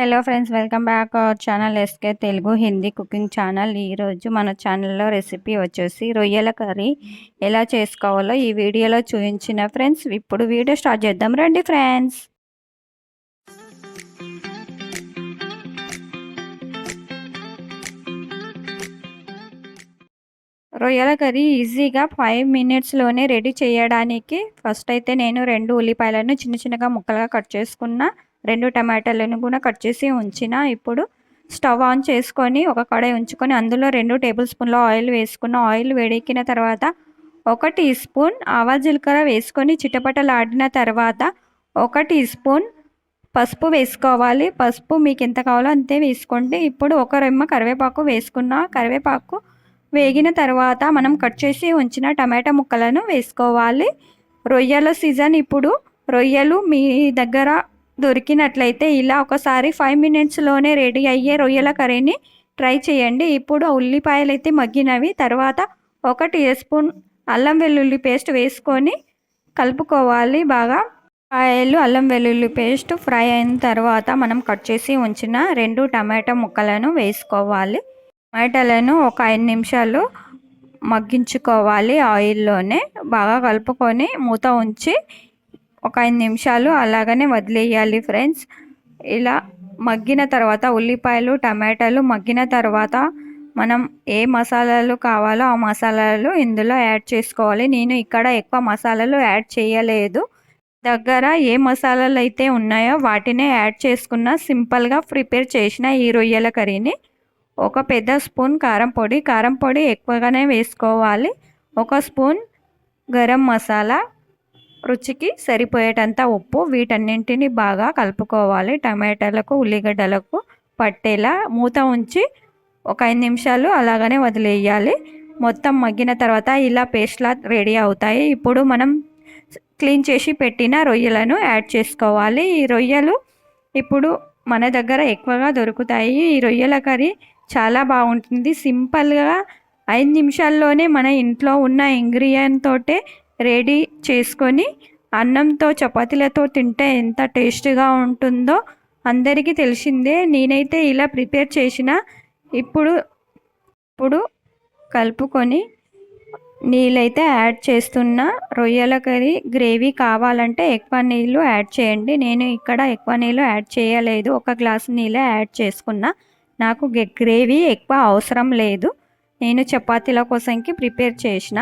Hello friends welcome back our channel SK Telugu Hindi cooking channel ఈరోజు మన ఛానల్లో recipe వచ్చేసి రొయ్యల కర్రీ. ఎలా చేసుకోవాలో ఈ వీడియోలో చూపించిన ఫ్రెండ్స్ ఇప్పుడు వీడియో స్టార్ట్ చేద్దాం. రండి ఫ్రెండ్స్ రొయ్యల కర్రీ ఈజీగా ఫైవ్ మినిట్స్లోనే రెడీ చేయడానికి. ఫస్ట్ అయితే నేను రెండు ఉల్లిపాయలను చిన్న చిన్నగా ముక్కలుగా కట్ చేసుకున్న. రెండు టమాటాలను కూడా కట్ చేసి ఉంచిన. ఇప్పుడు స్టవ్ ఆన్ చేసుకొని ఒక కడాయి ఉంచుకొని అందులో రెండు టేబుల్ స్పూన్ల ఆయిల్ వేసుకున్న. ఆయిల్ వేడెక్కిన తర్వాత ఒక టీ స్పూన్ ఆవా జీలకర్ర వేసుకొని చిటపటలాడిన తర్వాత ఒక టీ స్పూన్ పసుపు వేసుకోవాలి. పసుపు మీకు ఎంత కావాలో అంతే వేసుకోండి. ఇప్పుడు ఒక రెమ్మ కరివేపాకు వేసుకున్న. కరివేపాకు వేగిన తర్వాత మనం కట్ చేసి ఉంచిన టమాటా ముక్కలను వేసుకోవాలి. రొయ్యల సీజన్ ఇప్పుడు. రొయ్యలు మీ దగ్గర దొరికినట్లయితే ఇలా ఒకసారి ఫైవ్ మినిట్స్లోనే రెడీ అయ్యే రొయ్యల కర్రీని ట్రై చేయండి. ఇప్పుడు ఉల్లిపాయలు అయితే మగ్గినవి. తర్వాత ఒక టీ స్పూన్ అల్లం వెల్లుల్లి పేస్ట్ వేసుకొని కలుపుకోవాలి బాగా. ఆయిల్ అల్లం వెల్లుల్లి పేస్ట్ ఫ్రై అయిన తర్వాత మనం కట్ చేసి ఉంచిన రెండు టమాటా ముక్కలను వేసుకోవాలి. టమాటాలను ఒక ఐదు నిమిషాలు మగ్గించుకోవాలి ఆయిల్లోనే. బాగా కలుపుకొని మూత ఉంచి ఒక ఐదు నిమిషాలు అలాగనే వదిలేయాలి ఫ్రెండ్స్. ఇలా మగ్గిన తర్వాత ఉల్లిపాయలు టమాటాలు మగ్గిన తర్వాత మనం ఏ మసాలాలు కావాలో ఆ మసాలాలు ఇందులో యాడ్ చేసుకోవాలి. నేను ఇక్కడ ఎక్కువ మసాలాలు యాడ్ చేయలేదు. దగ్గర ఏ మసాలాలు అయితే ఉన్నాయో వాటినే యాడ్ చేసుకున్న సింపుల్గా ప్రిపేర్ చేసిన ఈ రొయ్యల కర్రీని. ఒక పెద్ద స్పూన్ కారం పొడి కారం పొడి ఎక్కువగానే వేసుకోవాలి. ఒక స్పూన్ గరం మసాలా రుచికి సరిపోయేటంత ఉప్పు వీటన్నింటిని బాగా కలుపుకోవాలి. టమాటాలకు ఉల్లిగడ్డలకు పట్టేలా మూత ఉంచి ఒక ఐదు నిమిషాలు అలాగనే వదిలేయాలి. మొత్తం మగ్గిన తర్వాత ఇలా పేస్ట్లా రెడీ అవుతాయి. ఇప్పుడు మనం క్లీన్ చేసి పెట్టిన రొయ్యలను యాడ్ చేసుకోవాలి. ఈ రొయ్యలు ఇప్పుడు మన దగ్గర ఎక్కువగా దొరుకుతాయి. ఈ రొయ్యల కర్రీ చాలా బాగుంటుంది. సింపుల్గా ఐదు నిమిషాల్లోనే మన ఇంట్లో ఉన్న ఇంగ్రీడియంట్ తోటే రెడీ చేసుకొని అన్నంతో చపాతీలతో తింటే ఎంత టేస్ట్గా ఉంటుందో అందరికీ తెలిసిందే. నేనైతే ఇలా ప్రిపేర్ చేసిన. ఇప్పుడు ఇప్పుడు కలుపుకొని నీళ్ళైతే యాడ్ చేస్తున్న. రొయ్యల కర్రీ గ్రేవీ కావాలంటే ఎక్కువ నీళ్ళు యాడ్ చేయండి. నేను ఇక్కడ ఎక్కువ నీళ్ళు యాడ్ చేయలేదు. ఒక గ్లాస్ నీళ్ళే యాడ్ చేసుకున్నా. నాకు గ్రేవీ ఎక్కువ అవసరం లేదు. నేను చపాతీల కోసంకి ప్రిపేర్ చేసిన.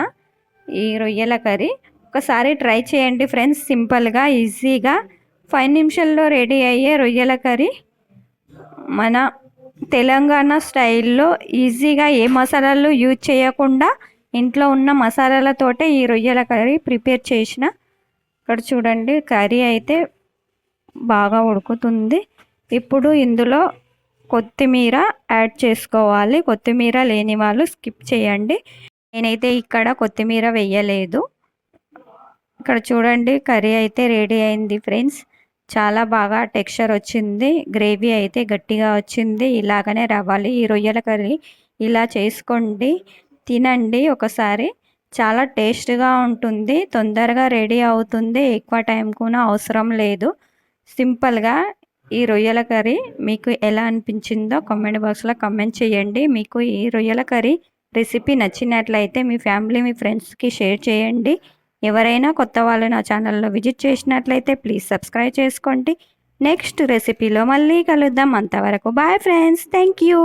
ఈ రొయ్యల కర్రీ. ఒకసారి ట్రై చేయండి ఫ్రెండ్స్ సింపుల్గా ఈజీగా. ఫైవ్ నిమిషాల్లో రెడీ అయ్యే రొయ్యల కర్రీ. మన తెలంగాణ స్టైల్లో ఈజీగా ఏ మసాలాలు యూజ్ చేయకుండా ఇంట్లో ఉన్న మసాలాలతోటే ఈ రొయ్యల కర్రీ ప్రిపేర్ చేసిన. ఇక్కడ చూడండి కర్రీ అయితే బాగా ఉడుకుతుంది. ఇప్పుడు ఇందులో కొత్తిమీర యాడ్ చేసుకోవాలి. కొత్తిమీర లేని వాళ్ళు స్కిప్ చేయండి. నేనైతే ఇక్కడ కొత్తిమీర వేయలేదు. ఇక్కడ చూడండి కర్రీ అయితే రెడీ అయింది ఫ్రెండ్స్. చాలా బాగా టెక్స్చర్ వచ్చింది. గ్రేవీ అయితే గట్టిగా వచ్చింది. ఇలాగనే రావాలి ఈ రొయ్యల కర్రీ ఇలా చేసుకోండి. తినండి ఒకసారి. చాలా టేస్ట్గా ఉంటుంది. తొందరగా రెడీ అవుతుంది. ఎక్కువ టైం కూడా అవసరం లేదు. సింపుల్గా ఈ రొయ్యల కర్రీ మీకు ఎలా అనిపించిందో కామెంట్ బాక్స్లో కమెంట్ చేయండి. మీకు ఈ రొయ్యల కర్రీ రెసిపీ నచ్చినట్లయితే మీ ఫ్యామిలీ మీ ఫ్రెండ్స్కి షేర్ చేయండి. ఎవరైనా కొత్త వాళ్ళు నా ఛానల్లో విజిట్ చేసినట్లయితే ప్లీజ్ సబ్స్క్రైబ్ చేసుకోండి. నెక్స్ట్ రెసిపీలో మళ్ళీ కలుద్దాం. అంతవరకు బాయ్ ఫ్రెండ్స్. Thank you